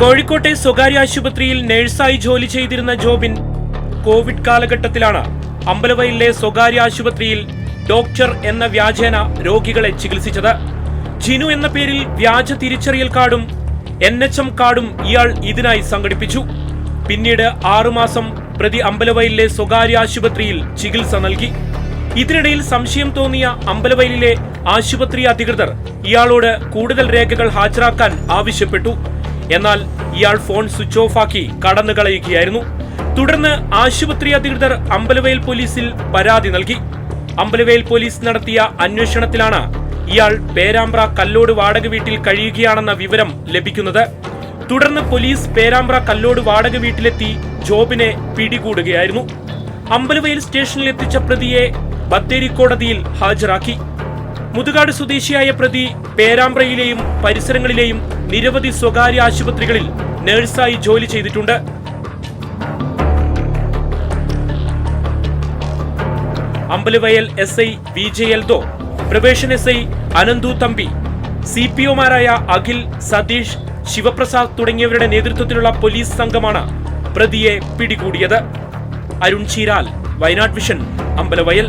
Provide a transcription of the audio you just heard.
കോഴിക്കോട്ടെ സ്വകാര്യ ആശുപത്രിയിൽ നഴ്സായി ജോലി ചെയ്തിരുന്ന ജോബിൻ കോവിഡ് കാലഘട്ടത്തിലാണ് അമ്പലവയലിലെ സ്വകാര്യ ആശുപത്രിയിൽ ഡോക്ടർ എന്ന വ്യാജേന രോഗികളെ ചികിത്സിച്ചത്. ജിനു എന്ന പേരിൽ വ്യാജ തിരിച്ചറിയൽ കാർഡും എൻ എച്ച് എം കാർഡും ഇയാൾ ഇതിനായി സംഘടിപ്പിച്ചു. പിന്നീട് ആറുമാസം പ്രതി അമ്പലവയലിലെ സ്വകാര്യ ആശുപത്രിയിൽ ചികിത്സ നൽകി. ഇതിനിടയിൽ സംശയം തോന്നിയ അമ്പലവയലിലെ ആശുപത്രി അധികൃതർ ഇയാളോട് കൂടുതൽ രേഖകൾ ഹാജരാക്കാൻ ആവശ്യപ്പെട്ടു. എന്നാൽ ഇയാൾ ഫോൺ സ്വിച്ച് ഓഫ് ആക്കി കടന്നു കളയുകയായിരുന്നു തുടർന്ന് ആശുപത്രി അധികൃതർ അമ്പലവയൽ പോലീസിൽ പരാതി നൽകി. അമ്പലവയൽ പോലീസ് നടത്തിയ അന്വേഷണത്തിലാണ് ഇയാൾ പേരാമ്പ്ര കല്ലോട് വാടക വീട്ടിൽ കഴിയുകയാണെന്ന വിവരം ലഭിക്കുന്നത്. തുടർന്ന് പോലീസ് പേരാമ്പ്ര കല്ലോട് വാടക വീട്ടിലെത്തി ജോബിനെ പിടികൂടുകയായിരുന്നു. അമ്പലവയൽ സ്റ്റേഷനിൽ എത്തിച്ച പ്രതിയെ ബത്തേരി കോടതിയിൽ ഹാജരാക്കി. മുതുകാട് സ്വദേശിയായ പ്രതി പേരാമ്പ്രയിലെയും പരിസരങ്ങളിലെയും നിരവധി സ്വകാര്യ ആശുപത്രികളിൽ നഴ്സായി ജോലി ചെയ്തിട്ടുണ്ട്. Ambalavayal S I V J Eldho Praveshan S I Ananthu Thampi C P ഒമാരായ Akhil Satheesh Sivaprasad തുടങ്ങിയവരുടെ നേതൃത്വത്തിലുള്ള പോലീസ് സംഘമാണ് പ്രതിയെ പിടികൂടിയത്. അരുൺ ചീരാൽ വയനാട് വിഷൻ അമ്പലവയൽ.